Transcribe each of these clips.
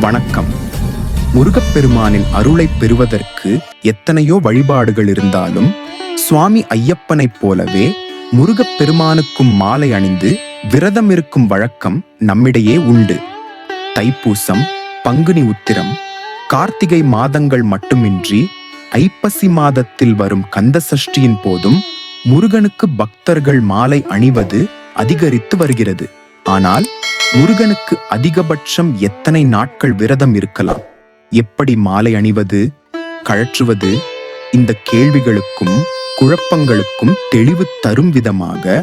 வணக்கம். முருகப்பெருமானின் அருளை பெறுவதற்கு எத்தனையோ வழிபாடுகள் இருந்தாலும் சுவாமி ஐயப்பனைப் போலவே முருகப்பெருமானுக்கும் மாலை அணிந்து விரதம் இருக்கும் வழக்கம் நம்மிடையே உண்டு. தைப்பூசம் பங்குனி உத்திரம் கார்த்திகை மாதங்கள் மட்டுமின்றி ஐப்பசி மாதத்தில் வரும் கந்த சஷ்டியின் போதும் முருகனுக்கு பக்தர்கள் மாலை அணிவது அதிகரித்து வருகிறது. ஆனால் முருகனுக்கு அதிகபட்சம் எத்தனை நாட்கள் விரதம் இருக்கலாம்? எப்படி மாலை அணிவது கழற்றுவது இந்த கேள்விகளுக்கும் குழப்பங்களுக்கும் தெளிவு தரும் விதமாக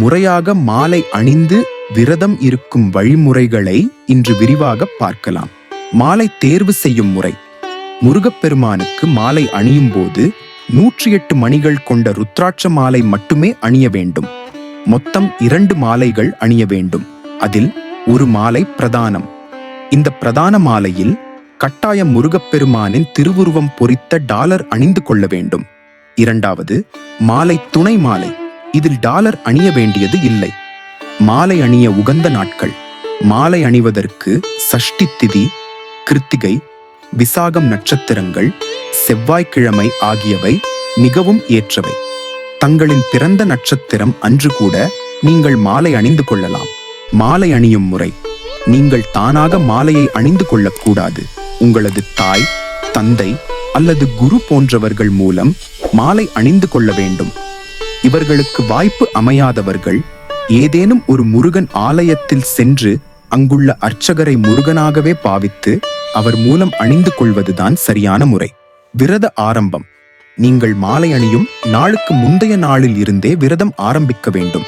முறையாக மாலை அணிந்து விரதம் இருக்கும் வழிமுறைகளை இன்று விரிவாக பார்க்கலாம். மாலை தேர்வு செய்யும் முறை. முருகப்பெருமானுக்கு மாலை அணியும் போது நூற்றி எட்டு மணிகள் கொண்ட ருத்ராட்ச மாலை மட்டுமே அணிய வேண்டும். மொத்தம் இரண்டு மாலைகள் அணிய வேண்டும். அதில் ஒரு மாலை பிரதானம். இந்த பிரதான மாலையில் கட்டாயம் முருகப்பெருமானின் திருவுருவம் பொறித்த டாலர் அணிந்து கொள்ள வேண்டும். இரண்டாவது மாலை துணை மாலை. இதில் டாலர் அணிய வேண்டியது இல்லை. மாலை அணிய உகந்த நாட்கள். மாலை அணிவதற்கு சஷ்டி திதி கிருத்திகை விசாகம் நட்சத்திரங்கள் செவ்வாய்க்கிழமை ஆகியவை மிகவும் ஏற்றவை. தங்களின் பிறந்த நட்சத்திரம் அன்று கூட நீங்கள் மாலை அணிந்து கொள்ளலாம். மாலை அணியும் முறை நீங்கள் தானாக மாலையை அணிந்து கொள்ளக்கூடாது. உங்களது தாய் தந்தை அல்லது குரு போன்றவர்கள் மூலம் மாலை அணிந்து கொள்ள வேண்டும். இவர்களுக்கு வாய்ப்பு அமையாதவர்கள் ஏதேனும் ஒரு முருகன் ஆலயத்தில் சென்று அங்குள்ள அர்ச்சகரை முருகனாகவே பாவித்து அவர் மூலம் அணிந்து கொள்வதுதான் சரியான முறை. விரத ஆரம்பம். நீங்கள் மாலை அணியும் நாளுக்கு முந்தைய நாளில் இருந்தே விரதம் ஆரம்பிக்க வேண்டும்.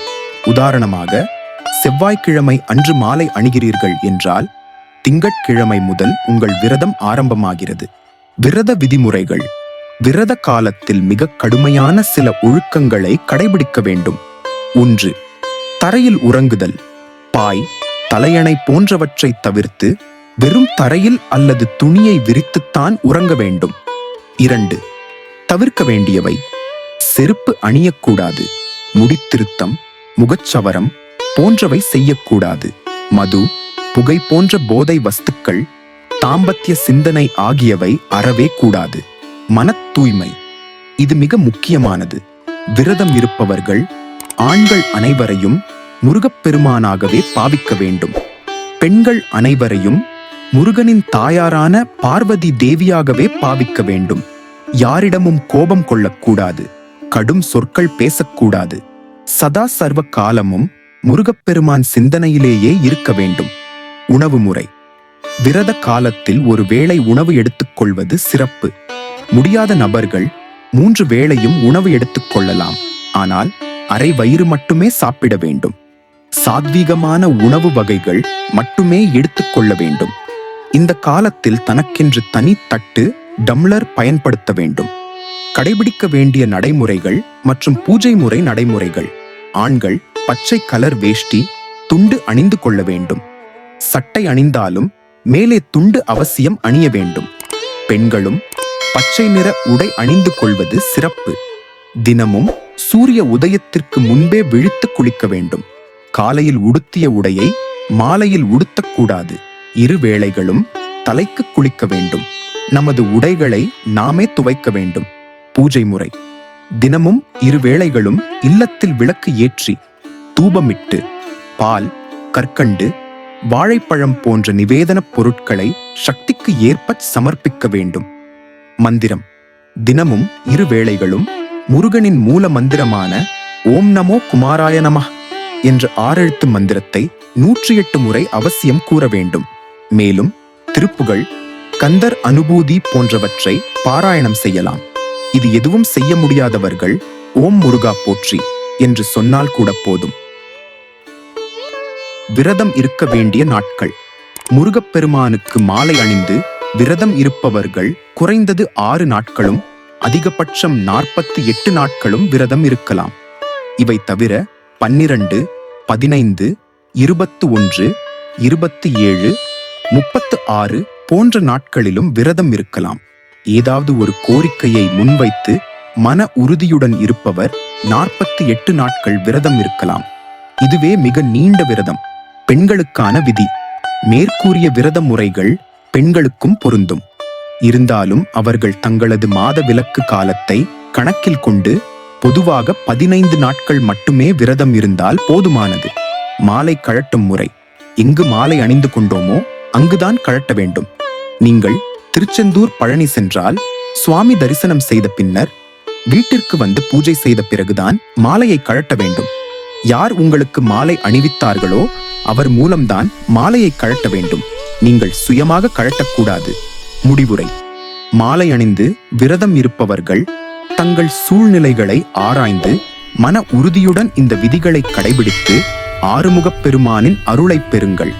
உதாரணமாக செவ்வாய்க்கிழமை அன்று மாலை அணிகிறீர்கள் என்றால் திங்கட்கிழமை முதல் உங்கள் விரதம் ஆரம்பமாகிறது. விரத விதிமுறைகள். விரத காலத்தில் மிக கடுமையான சில ஒழுக்கங்களை கடைபிடிக்க வேண்டும். ஒன்று தரையில் உறங்குதல். பாய் தலையணை போன்றவற்றை தவிர்த்து வெறும் தரையில் அல்லது துணியை விரித்துத்தான் உறங்க வேண்டும். இரண்டு தவிர்க்க வேண்டியவை. செருப்பு அணியக்கூடாது. முடித்திருத்தம் முகச்சவரம் போன்றவை செய்யக்கூடாது. மது புகை போன்ற போதை வஸ்துக்கள் தாம்பத்திய சிந்தனை ஆகியவை அறவே கூடாது. மன தூய்மை இது மிக முக்கியமானது. விரதம் இருப்பவர்கள் ஆண்கள் அனைவரையும் முருகப்பெருமானாகவே பாவிக்க வேண்டும். பெண்கள் அனைவரையும் முருகனின் தாயாரான பார்வதி தேவியாகவே பாவிக்க வேண்டும். யாரிடமும் கோபம் கொள்ளக்கூடாது கடும் சொற்கள் பேசக்கூடாது. சதா சர்வ காலமும் முருகப்பெருமான் சிந்தனையிலேயே இருக்க வேண்டும். உணவு முறை. விரத காலத்தில் ஒரு வேளை உணவு எடுத்துக்கொள்வது சிறப்பு. முடியாத நபர்கள் மூன்று வேளையும் உணவு எடுத்துக்கொள்ளலாம். ஆனால் அரை வயிறு மட்டுமே சாப்பிட வேண்டும். சாத்வீகமான உணவு வகைகள் மட்டுமே எடுத்துக்கொள்ள வேண்டும். இந்த காலத்தில் தனக்கென்று தனி தட்டு டம்ளர் பயன்படுத்த வேண்டும். கடைபிடிக்க வேண்டிய நடைமுறைகள் மற்றும் பூஜை முறை நடைமுறைகள். ஆண்கள் பச்சை கலர் வேஷ்டி துண்டு அணிந்து கொள்ள வேண்டும். சட்டை அணிந்தாலும் மேலே துண்டு அவசியம் அணிய வேண்டும். பெண்களும் பச்சை நிற உடை அணிந்து கொள்வது சிறப்பு. தினமும் சூரிய உதயத்திற்கு முன்பே விழித்து குளிக்க வேண்டும். காலையில் உடுத்திய உடையை மாலையில் உடுத்தக்கூடாது. இரு வேளைகளும் தலைக்கு குளிக்க வேண்டும். நமது உடைகளை நாமே துவைக்க வேண்டும். பூஜை முறை. தினமும் இருவேளைகளும் இல்லத்தில் விளக்கு ஏற்றி தூபமிட்டு பால் கற்கண்டு வாழைப்பழம் போன்ற நிவேதனப் பொருட்களை சக்திக்கு ஏற்ப சமர்ப்பிக்க வேண்டும். மந்திரம். தினமும் இருவேளைகளும் முருகனின் மூல மந்திரமான ஓம் நமோ குமாராய நம என்ற ஆறெழுத்து மந்திரத்தை நூற்றி எட்டு முறை அவசியம் கூற வேண்டும். மேலும் திருப்புகள் கந்தர் அனுபூதி போன்றவற்றை பாராயணம் செய்யலாம். இது எதுவும் செய்ய முடியாதவர்கள் ஓம் முருகா போற்றி என்று சொன்னால் கூட போதும். விரதம் இருக்க வேண்டிய நாட்கள். முருகப்பெருமானுக்கு மாலை அணிந்து விரதம் இருப்பவர்கள் குறைந்தது ஆறு நாட்களும் அதிகபட்சம் நாற்பத்தி எட்டு நாட்களும் விரதம் இருக்கலாம். இவை தவிர பன்னிரண்டு பதினைந்து இருபத்து ஒன்று இருபத்தி ஏழு முப்பத்து ஆறு போன்ற நாட்களிலும் விரதம் இருக்கலாம். ஏதாவது ஒரு கோரிக்கையை முன்வைத்து மன உறுதியுடன் இருப்பவர் நாற்பத்தி எட்டு நாட்கள் விரதம் இருக்கலாம். இதுவே மிக நீண்ட விரதம் பெண்களுக்கான விதி. மேற்கூறிய விரத முறைகள் பெண்களுக்கும் பொருந்தும். இருந்தாலும் அவர்கள் தங்களது மாத விலக்கு காலத்தை கணக்கில் கொண்டு பொதுவாக பதினைந்து நாட்கள் மட்டுமே விரதம் இருந்தால் போதுமானது. மாலை கழட்டும் முறை எங்கு மாலை அணிந்து கொண்டோமோ அங்குதான் கழட்ட வேண்டும். நீங்கள் திருச்செந்தூர் பழனி சென்றால் சுவாமி தரிசனம் செய்த பின்னர் வீட்டிற்கு வந்து பூஜை செய்த பிறகுதான் மாலையை கழட்ட வேண்டும். யார் உங்களுக்கு மாலை அணிவித்தார்களோ அவர் மூலம்தான் மாலையை கழட்ட வேண்டும். நீங்கள் சுயமாக கழட்டக்கூடாது. முடிவுரை. மாலை அணிந்து விரதம் இருப்பவர்கள் தங்கள் சூழ்நிலைகளை ஆராய்ந்து மன உறுதியுடன் இந்த விதிகளை கடைபிடித்து ஆறுமுகப் பெருமானின் அருளைப் பெறுங்கள்.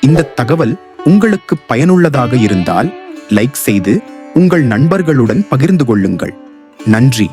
இந்த தகவல் உங்களுக்கு பயனுள்ளதாக இருந்தால் லைக் செய்து உங்கள் நண்பர்களுடன் பகிர்ந்து கொள்ளுங்கள். நன்றி.